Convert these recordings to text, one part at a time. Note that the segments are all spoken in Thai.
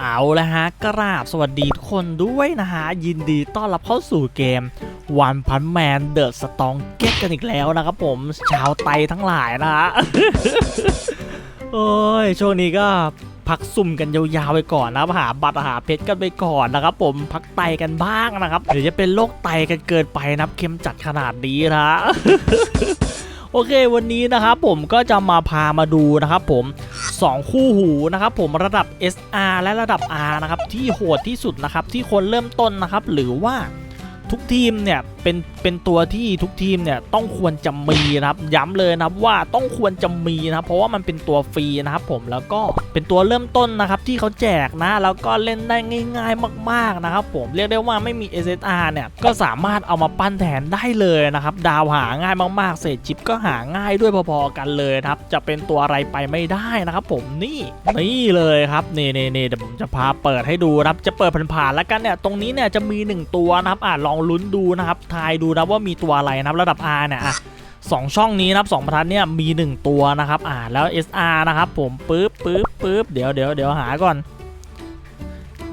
เอาละฮะกราบสวัสดีทุกคนด้วยนะฮะ ยินดีต้อนรับเข้าสู่เกม One Punch Man The Strong Get กันอีกแล้วนะครับผมชาวไตทั้งหลายนะฮะ โอ้ย ช่วงนี้ก็พักซุ่มกันยาวๆไปก่อนนะครับหาบัตรหาเพชรกันไปก่อนนะครับผมพักไตกันบ้างนะครับเดี๋ยวจะเป็นโรคไตกันเกินไปนับเค็มจัดขนาดนี้นะโอเควันนี้นะครับผมก็จะมาพามาดูนะครับผม 2 คู่หูนะครับผมระดับ SR และระดับ R นะครับที่โหดที่สุดนะครับที่คนเริ่มต้นนะครับหรือว่าทุกทีมเนี่ย เป็นเป็นตัวที่ทุกทีมเนี่ยต้องควรจะมีนะครับย้ำเลยนะครับว่าต้องควรจะมีนะครับเพราะว่ามันเป็นตัวฟรีนะครับผมแล้วก็เป็นตัวเริ่มต้นนะครับที่เขาแจกนะแล้วก็เล่นได้ง่าย ๆ มากๆนะครับผมเรียกได้ว่าไม่มี SSR เนี่ยก็สามารถเอามาปั้นแทนได้เลยนะครับดาวหาง่ายมากๆ เศษชิปก็หาง่ายด้วยพอๆกันเลยครับจะเป็นตัวอะไรไปไม่ได้นะครับผมนี่นี่เลยครับนี่นี่นี่เดี๋ยวผมจะพาเปิดให้ดูครับจะเปิดผ่านๆแล้วกันเนี่ยตรงนี้เนี่ยจะมี 1 ตัวนะครับอ่าลองลุ้นดูนะครับทายดูนะว่ามีตัวอะไรนะครับระดับ R เนี่ยอะสองช่องนี้นะครับสองประทัดเนี่ยมี 1 ตัวนะครับอ่าแล้ว SR นะครับผมปึ๊บปึ๊บปึ๊บเดี๋ยวเดี๋ยวเดี๋ยวหาก่อน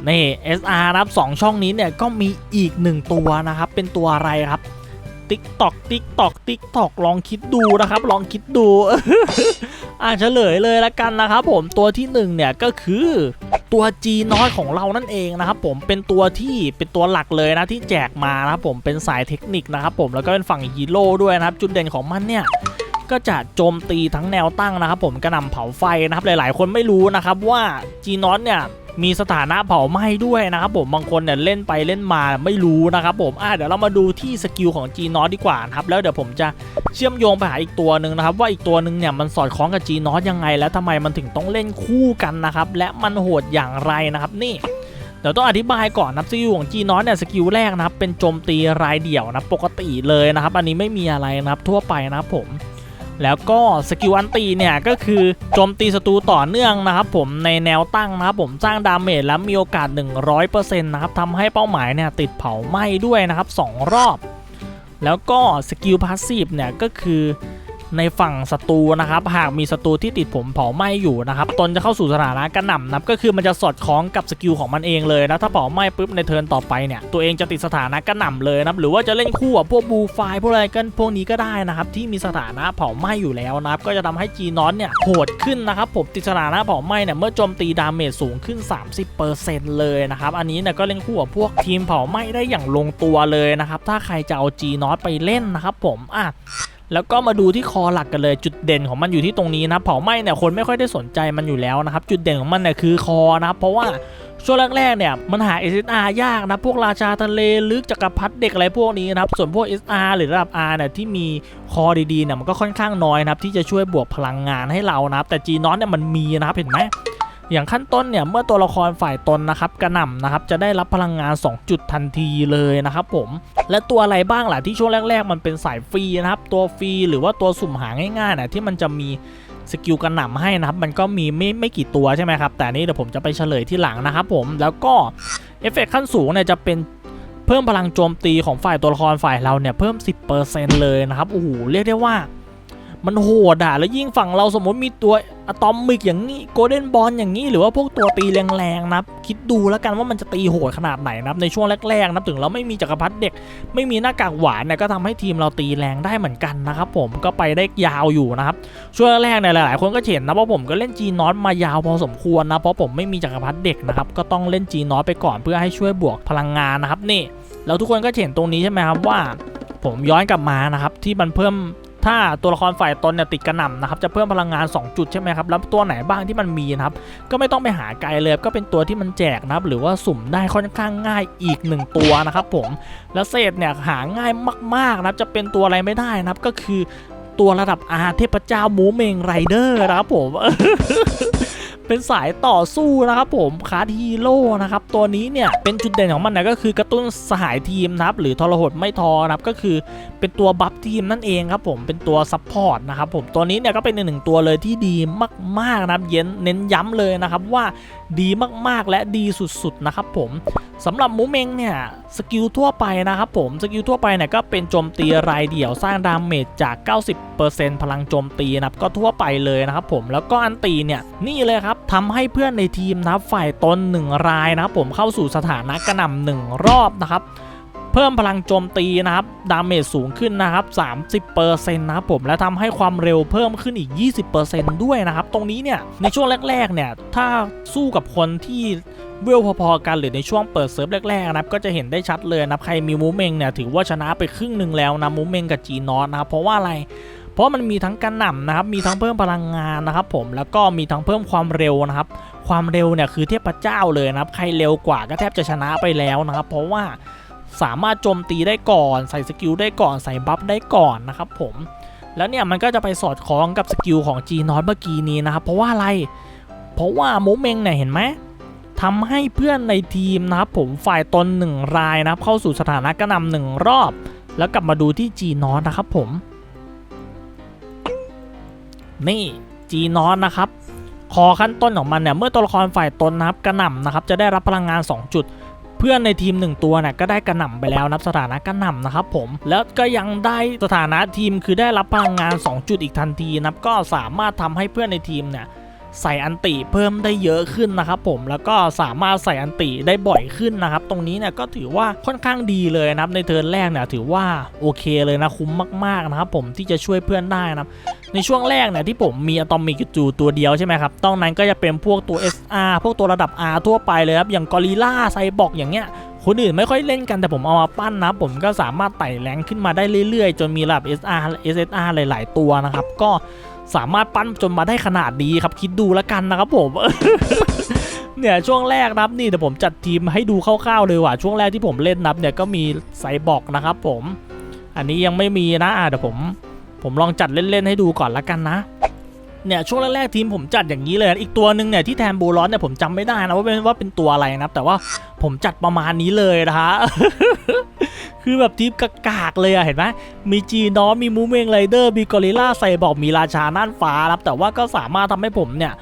นี่ SR นะครับสองช่องนี้เนี่ยก็มีอีก 1 ตัวนะครับเป็นตัวอะไรครับติ๊กตอกติ๊กตอกติ๊กตอกลองคิดดูนะครับ ลองคิดดูอ่าเฉลยเลยละกันนะครับผมตัวที่หนึ่งเนี่ยก็คือ ตัว G น้อยของเรานั่นเองนะครับผมเป็นตัวที่เป็นตัวหลักเลยนะที่แจกมานะครับผมเป็นสายเทคนิคนะครับผมแล้วก็เป็นฝั่งฮีโร่ด้วยนะครับจุดเด่นของมันเนี่ยก็จะโจมตีทั้งแนวตั้งนะครับผมกระหน่ำเผาไฟนะครับหลายๆ คนไม่รู้นะครับว่า G n o t เนี่ย มีสถานะเผาไหม้ด้วยนะครับผมบางคนเนี่ยเล่นไปเล่นมาไม่รู้นะครับผมอะเดี๋ยวเรามาดูที่สกิลของ G n o t ดีกว่านะครับแล้วเดี๋ยวผมจะเชื่อมโยงไปหาอีกตัวหนึ่งนะครับว่าอีกตัวหนึ่งเนี่ยมันสอดคล้องกับ G n o t ยังไง แล้วทำไมมันถึงต้องเล่นคู่กันนะครับและมันโหดอย่างไรนะครับนี่เดี๋ยวต้องอธิบายก่อนนะสกิลของ G n o t เนี่ยสกิลแรกนะครับเป็นโจมตีรายเดี่ยวนะปกติเลยนะครับ อันนี้ไม่มีอะไรนะครับทั่วไปนะครับผม แล้วก็สกิลอันตีเนี่ยก็คือโจมตีศัตรูต่อเนื่องนะครับผมในแนวตั้งนะครับผมสร้างดาเมจและมีโอกาส 100%นะครับทำให้เป้าหมายเนี่ยติดเผาไหม้ด้วยนะครับ 2 รอบ แล้วก็สกิลพาสซีฟเนี่ยก็คือ ในฝั่งศัตรูนะครับ หากมีศัตรูที่ติดผมเผาไหม้อยู่นะครับ ตนจะเข้าสู่สถานะกระหน่ำนับก็คือมันจะสอดคล้องกับสกิลของมันเองเลยนะถ้าเผาไหม้ปุ๊บในเทิร์นต่อไปเนี่ยตัวเองจะติดสถานะกระหน่ำเลยนะหรือว่าจะเล่นคู่กับพวกบูไฟพวกอะไรกันพวกนี้ก็ได้นะครับที่มีสถานะเผาไหม้อยู่แล้วนะครับก็จะทำให้จีนอนเนี่ยโหดขึ้นนะครับผมติดสถานะเผาไหม้เนี่ยเมื่อโจมตีดาเมจสูงขึ้น 30%เลยนะครับอันนี้เนี่ยก็เล่นคู่กับพวกทีมเผาไหม้ได้อย่างลงตัวเลยนะครับถ้าใครจะเอาจีนอตไปเล่นนะครับผมอะ แล้วก็มาดูที่คอหลักกันเลยจุดเด่นของมันอยู่ที่ตรงนี้นะเผาไหม้เนี่ยคนไม่ค่อยได้สนใจมันอยู่แล้วนะครับ จุดเด่นของมันเนี่ยคือคอนะครับเพราะว่าช่วงแรกๆเนี่ยมันหา SSR ยากนะพวกราชาทะเลลึกจักรพรรดิเด็กอะไรพวกนี้นะครับส่วนพวก SR หรือระดับ R เนี่ยที่มีคอดีๆเนี่ยมันก็ค่อนข้างน้อยนะครับที่จะช่วยบวกพลังงานให้เรานะครับแต่ G น o t เนี่ยมันมีนะครับเห็นไหม อย่างขั้นต้นเนี่ยเมื่อตัวละครฝ่ายตนนะครับกระหน่ำนะครับจะได้รับพลังงาน 2 จุดทันทีเลยนะครับผมและตัวอะไรบ้างล่ะที่ช่วงแรก ๆ มันเป็นสายฟรีนะครับตัวฟรีหรือว่าตัวสุ่มหาง่ายๆนะที่มันจะมีสกิลกระหน่ำให้นะครับมันก็มีไม่ไม่กี่ตัวใช่ไหมครับแต่นี้เดี๋ยวผมจะไปเฉลยที่หลังนะครับผมแล้วก็เอฟเฟกต์ขั้นสูงเนี่ยจะเป็นเพิ่มพลังโจมตีของฝ่ายตัวละครฝ่ายเราเนี่ยเพิ่ม 10%เลยนะครับโอ้โหเรียกได้ว่า มันโหดอะแล้วยิ่งฝั่งเราสมมติมีตัวอะตอมมิกอย่างนี้โกลเด้นบอลอย่างนี้ หรือว่าพวกตัวตีแรงๆนะครับคิดดูแล้วกันว่ามันจะตีโหดขนาดไหนนะครับในช่วงแรกๆนะถึงเราไม่มีจักรพรรดิเด็ก ไม่มีหน้ากากหวานเนี่ยก็ทำให้ทีมเราตีแรงได้เหมือนกันนะครับผมก็ไปได้ยาวอยู่นะครับช่วงแรกๆเนี่ยหลายๆคนก็เห็นนะว่าผมก็เล่นจีนอตมายาวพอสมควรนะเพราะผมไม่มีจักรพรรดิเด็กนะครับก็ต้องเล่นจีนอตไปก่อนเพื่อให้ช่วยบวกพลังงานนะครับนี่แล้วทุกคนก็เห็นตรงนี้ใช่ไหมครับว่าผมย้อนกลับมานะครับที่มันเพิ่ม ถ้าตัวละครฝ่ายตนเนี่ยติดกระหน่ำนะครับจะเพิ่มพลังงาน 2 จุดใช่ไหมครับแล้วตัวไหนบ้างที่มันมีนะครับก็ไม่ต้องไปหาไกลเลยก็เป็นตัวที่มันแจกนะครับหรือว่าสุ่มได้ค่อนข้างง่ายอีก 1 ตัวนะครับผมแล้วเศษเนี่ยหาง่ายมากๆนะครับจะเป็นตัวอะไรไม่ได้นะครับก็คือตัวระดับอาเทพเจ้าหมูเมงไรเดอร์นะครับผม เป็นสายต่อสู้นะครับผมคาร์ดฮีโร่นะครับตัวนี้เนี่ยเป็นจุดเด่นของมันนะก็คือกระตุ้นสหายทีมนะครับหรือทรหดไม่ทอนะครับก็คือเป็นตัวบัฟทีมนั่นเองครับผมเป็นตัวซัพพอร์ตนะครับผมตัวนี้เนี่ยก็เป็นหนึ่งตัวเลยที่ดีมากๆนะครับเย็นเน้นย้ำเลยนะครับว่าดีมากๆ และดีสุดๆนะครับผมสำหรับมูเมงเนี่ยสกิลทั่วไปนะครับผมสกิลทั่วไปเนี่ยก็เป็นโจมตีรายเดี่ยวสร้างดาเมจจาก 90%พลังโจมตีนะครับก็ทั่วไปเลยนะครับผมแล้วก็อันตีเนี่ยนี่เลยครับทำให้เพื่อนในทีมนะฝ่ายตน1รายนะครับผมเข้าสู่สถานะกระหน่ำหนึ่งรอบนะครับ เพิ่มพลังโจมตีนะครับดาเมจสูงขึ้นนะครับ 30%นะครับผมและทำให้ความเร็วเพิ่มขึ้นอีก 20%ด้วยนะครับ ตรงนี้เนี่ยในช่วงแรก ๆ เนี่ย ถ้าสู้กับคนที่เวลพอๆกันหรือในช่วงเปิดเซิร์ฟแรกๆนะครับก็จะเห็นได้ชัดเลยนะใครมีมูเมงเนี่ยถือว่าชนะไปครึ่งหนึ่งแล้วนะมูเมงกับจีนอสนะครับเพราะว่าอะไรเพราะมันมีทั้งการหน่ำนะครับมีทั้งเพิ่มพลังงานนะครับผมแล้วก็มีทั้งเพิ่มความเร็วนะครับ ความเร็วเนี่ยคือเทพเจ้าเลยนะครับใครเร็วกว่าก็แทบจะชนะไปแล้วนะครับ เพราะว่า สามารถโจมตีได้ก่อนใส่สกิลได้ก่อนใส่บัฟได้ก่อนนะครับผมแล้วเนี่ยมันก็จะไปสอดคล้องกับสกิลของ G นอตเมื่อกี้นี้นะครับเพราะว่าอะไร เพราะว่าโมเมงเนี่ยเห็นไหมทำให้เพื่อนในทีมนะครับผมฝ่ายตนหนึ่งรายนะครับเข้าสู่สถานะกระนำหนึ่งรอบ แล้วกลับมาดูที่ G นอตนะครับผม นี่ G นอตนะครับคอขั้นต้นของมันเนี่ยเมื่อตัวละครฝ่ายตนนะครับกระนำนะครับจะได้รับพลังงาน 2 จุด พื่อนในทีม 1 ตัวเนี่ยก็ได้กระหน่ำไปแล้วนับสถานะกระหน่ำนะครับผมแล้วก็ยังได้สถานะทีมคือได้รับพลังงาน 2 จุดอีกทันทีนะครับก็สามารถทำให้เพื่อนในทีมเนี่ย ใส่อันติเพิ่มได้เยอะขึ้นนะครับผมแล้วก็สามารถใส่อันติได้บ่อยขึ้นนะครับ ตรงนี้เนี่ยก็ถือว่าค่อนข้างดีเลยนะครับในเทิร์นแรกเนี่ยถือว่าโอเคเลยนะคุ้มมากๆนะครับผมที่จะช่วยเพื่อนได้นะครับในช่วงแรกเนี่ยที่ผมมีอะตอมิกจูตัวเดียวใช่ไหมครับตรงนั้นก็จะเป็นพวกตัว SR พวกตัวระดับ R ทั่วไปเลยครับอย่างกอริล่าไซบอกอย่างเงี้ยคนอื่นไม่ค่อยเล่นกันแต่ผมเอามาปั้นนะ ผมก็สามารถไต่แรงขึ้นมาได้เรื่อยๆ จนมีระดับ SR SSR หลาย ๆ ตัวนะครับ ก็ สามารถปั้นจนมาได้ขนาดนี้ครับคิดดูแล้วกันนะครับผมเนี่ยช่วงแรกนับนี่แต่ผมจัดทีมให้ดูคร่าวๆเลยว่ะช่วงแรกที่ผมเล่นนับเนี่ยก็มีไซบอกนะครับผม อันนี้ยังไม่มีนะอะเดี๋ยวผม ผมลองจัดเล่นๆให้ดูก่อนละกันนะเนี่ยช่วงแรกๆทีมผมจัดอย่างนี้เลยอีกตัวหนึ่งเนี่ยที่แทนบูร้อนเนี่ยผมจำไม่ได้นะว่าเป็นว่าเป็นตัวอะไรนะแต่ว่าผมจัดประมาณนี้เลยนะฮะ คือแบบทีมกากๆเลยอะเห็นไหมมีจีนอมีมูเมงไรเดอร์มีกอริล่าไซบอกมีราชาน่านฟ้าครับแต่ว่าก็สามารถทำให้ผมเนี่ย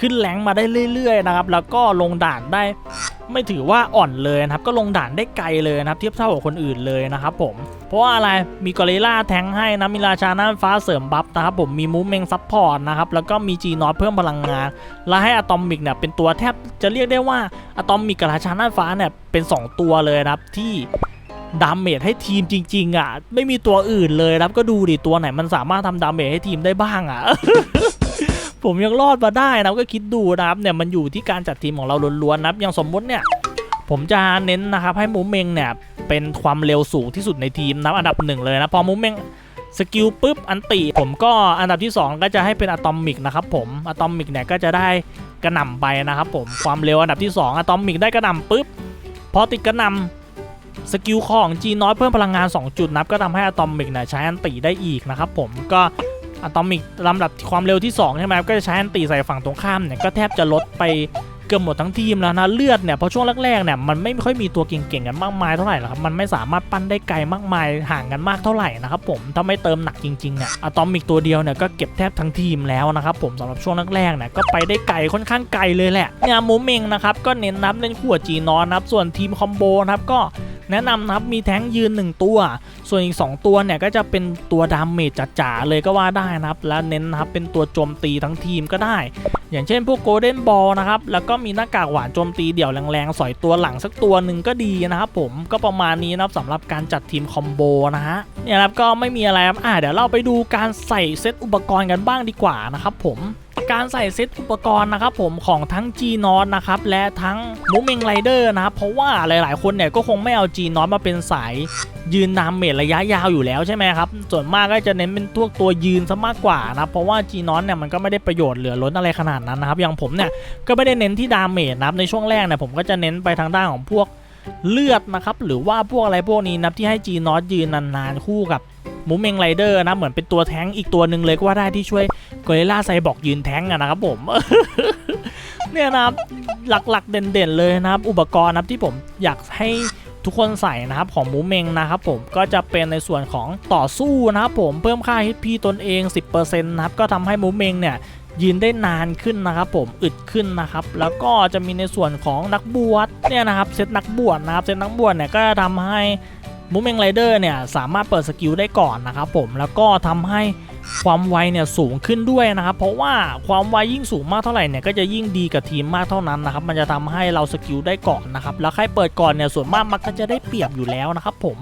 ขึ้นแรงมาได้เรื่อยๆนะครับแล้วก็ลงด่านได้ไม่ถือว่าอ่อนเลยนะครับก็ลงด่านได้ไกลเลยนะครับเทียบเท่ากับคนอื่นเลยนะครับผมเพราะว่าอะไรมีกอริล่าแทงให้นะมีราชาน่านฟ้าเสริมบัฟนะครับผมมีมูเมงซัพพอร์ตนะครับแล้วก็มีจีนอตเพิ่มพลังงาน และให้อะตอมิกเนี่ยเป็นตัวแทบจะเรียกได้ว่าอะตอมิกกับราชาน่านฟ้าเนี่ยเป็น 2 ตัวเลยนะครับที่ ดาเมจให้ทีมจริง ๆ อะ ไม่มีตัวอื่นเลยนะครับก็ดูดิตัวไหนมันสามารถทำดาเมจให้ทีมได้บ้างอะผมยังรอดมาได้นะก็คิดดูนะครับเนี่ยมันอยู่ที่การจัดทีมของเราล้วนๆนะครับอย่างสมมติเนี่ยผมจะเน้นนะครับให้มูเมงเนี่ยเป็นความเร็วสูงที่สุดในทีมนะอันดับหนึ่งเลยนะพอมูเมงสกิลปุ๊บอันติผมก็อันดับที่ 2 ก็จะให้เป็นอะตอมิกนะครับผมอะตอมิกเนี่ยก็จะได้กระหน่ำไปนะครับผมความเร็วอันดับที่ 2อะตอมิกได้กระหน่ำปุ๊บพอติดกระหน่ำ สกิลของจีน้อยเพิ่มพลังงาน 2 จุดนับก็ทำให้อะตอมิกเนี่ยใช้อันติได้อีกนะครับผมก็อะตอมิกลำดับความเร็วที่2ใช่ไหมก็จะใช้อันติใส่ฝั่งตรงข้ามเนี่ยก็แทบจะลดไปเกือบหมดทั้งทีมแล้วนะเลือดเนี่ยพราะช่วงแรกๆเนี่ยมันไม่ค่อยมีตัวเก่งๆกันมากมายเท่าไหร่หรอกครับมันไม่สามารถปั้นได้ไกลมากมายห่างกันมากเท่าไหร่นะครับผมถ้าไม่เติมหนักจริงๆเนี่ยอะตอมิกตัวเดียวเนี่ยก็เก็บแทบทั้งทีมแล้วนะครับผมสำหรับช่วงแรกๆเนี่ยก็ไปได้ไกลค่อนข้างไกลเลยแหละเนี่ยโมเมงนะครับก็เน้นนับเล่นคู่กับจีนอนนับส่วนทีมคอมโบนะครับก็ แนะนำนะครับมีแท้งยืน 1 ตัว ส่วนอีก 2 ตัวเนี่ยก็จะเป็นตัวดาเมจจ๋าๆเลยก็ว่าได้นะครับ แล้วเน้นนะครับเป็นตัวโจมตีทั้งทีมก็ได้ อย่างเช่นพวกโกลเด้นบอลนะครับแล้วก็มีหน้ากากหวานโจมตีเดี่ยวแรงๆ สอยตัวหลังสักตัวหนึ่งก็ดีนะครับผมก็ประมาณนี้นะครับสำหรับการจัดทีมคอมโบนะฮะเนี่ยนะครับก็ไม่มีอะไรครับอ่าเดี๋ยวเราไปดูการใส่เซตอุปกรณ์กันบ้างดีกว่านะครับผม การใส่เซตอุปกรณ์นะครับผมของทั้ง G n o t นะครับและทั้งมูเมงไรเดอร์นะครับเพราะว่าหลายๆ คนเนี่ยก็คงไม่เอา G n o t มาเป็นสายยืนดามเมจระยะยาวอยู่แล้วใช่ไหมครับ ส่วนมากก็จะเน้นเป็นพวกตัวยืนซะมากกว่านะเพราะว่า G n o t เนี่ยมันก็ไม่ได้ประโยชน์เหลือล้นอะไรขนาดนั้นนะครับอย่างผมเนี่ยก็ไม่ได้เน้นที่ดาเมจนะครับในช่วงแรกเนี่ยผมก็จะเน้นไปทางด้านของพวกเลือดนะครับหรือว่าพวกอะไรพวกนี้นะที่ให้ G n o t ยืนนานๆคู่กับ มูเมงไรเดอร์นะ เหมือนเป็นตัวแท้งอีกตัวหนึ่งเลยก็ว่าได้ที่ช่วยกอริล่าไซบอกยืนแท้งอะนะครับผมเนี่ยนะครับหลักๆเด่นๆเลยนะครับ อุปกรณ์นะครับที่ผมอยากให้ทุกคนใส่นะครับของหมูเมงนะครับผมก็จะเป็นในส่วนของต่อสู้นะครับผมเพิ่มค่า HP ตนเอง 10%นะครับก็ทำให้หมูเมงเนี่ยยืนได้นานขึ้นนะครับผมอึดขึ้นนะครับ แล้วก็จะมีในส่วนของนักบวชเนี่ยนะครับเซตนักบวชนะครับเซตนักบวชเนี่ยก็จะทำให้ มูเมงไรเดอร์เนี่ยสามารถเปิดสกิลได้ก่อนนะครับผมแล้วก็ทำให้ความไวเนี่ยสูงขึ้นด้วยนะครับ เพราะว่าความไวยิ่งสูงมากเท่าไหร่เนี่ยก็จะยิ่งดีกับทีมมากเท่านั้นนะครับ มันจะทำให้เราสกิลได้ก่อนนะครับ แล้วใครเปิดก่อนเนี่ยส่วนมากมันก็จะได้เปรียบอยู่แล้วนะครับผม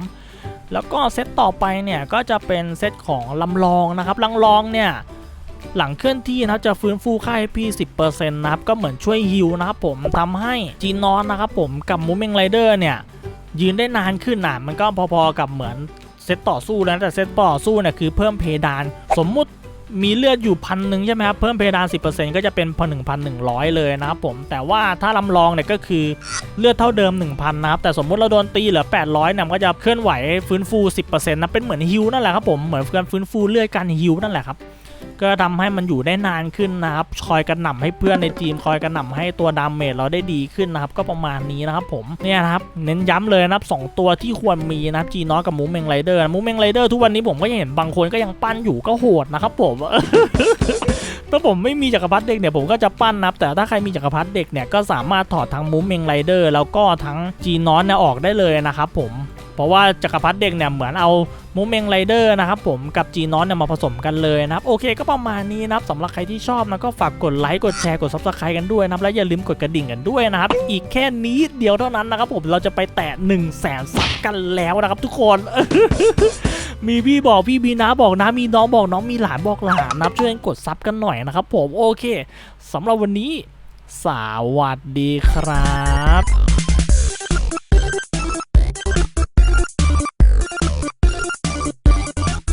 แล้วก็เซตต่อไปเนี่ยก็จะเป็นเซตของลำลองนะครับลำลองเนี่ยหลังเคลื่อนที่นะครับจะฟื้นฟูค่า HP 10%นะครับก็เหมือนช่วยฮิลนะครับผมทำให้จีนอนนะครับผมกับมูเมงไรเดอร์เนี่ย ยืนได้นานขึ้นนะมันก็พอๆกับเหมือนเซตต่อสู้แล้วแต่เซตต่อสู้เนี่ยคือเพิ่มเพดาน สมมุติมีเลือดอยู่พันหนึ่งใช่ไหมครับ เพิ่มเพดาน 10%ก็จะเป็นพันหนึ่งพันหนึ่งร้อยเลยนะครับผมแต่ว่าถ้าลำลองเนี่ยก็คือเลือดเท่าเดิม 1,000 นะครับ แต่สมมุติเราโดนตีเหลือ 800เนี่ยก็จะเคลื่อนไหวฟื้นฟู 10%นะเป็นเหมือนฮิลนั่นแหละครับผมเหมือนการฟื้นฟูเลือดการฮิลนั่นแหละครับ ก็ทำให้มันอยู่ได้นานขึ้นนะครับ คอยกระหน่ำให้เพื่อนในทีม คอยกระหน่ำให้ตัวดาเมจเราได้ดีขึ้นนะครับ ก็ประมาณนี้นะครับผมเนี่ยนะครับเน้นย้ำเลยนะครับสองตัวที่ควรมีนะครับจีนอกับมูเมงไรเดอร์มูเมงไรเดอร์ทุกวันนี้ผมก็ยังเห็นบางคนก็ยังปั้นอยู่ก็โหดนะครับผมถ้าผมไม่มีจักรพรรดิเด็กเนี่ยผมก็จะปั้นนะครับ แต่ถ้าใครมีจักรพรรดิเด็กเนี่ยก็สามารถถอดทั้งมูเมงไรเดอร์แล้วก็ทั้งจีนอนเนี่ยออกได้เลยนะครับผม เพราะว่าจักรพรรดิเด็กเนี่ยเหมือนเอามูเมงไรเดอร์นะครับผมกับจีนอนเนี่ยมาผสมกันเลยนะครับโอเคก็ประมาณนี้นะครับสำหรับใครที่ชอบนะก็ฝากกดไลค์กดแชร์กดซับสไครต์กันด้วยนะครับและอย่าลืมกดกระดิ่งกันด้วยนะครับอีกแค่นี้เดียวเท่านั้นนะครับผมเราจะไปแตะ1 0 0 0 0แสนซับกันแล้วนะครับทุกคนมีพี่บอกพี่บีนะบอกนะมีน้องบอกน้องมีหลานบอกหลานนะครับช่วยกันกดซับกันหน่อยนะครับผมโอเคสำหรับวันนี้สวัสดีครับ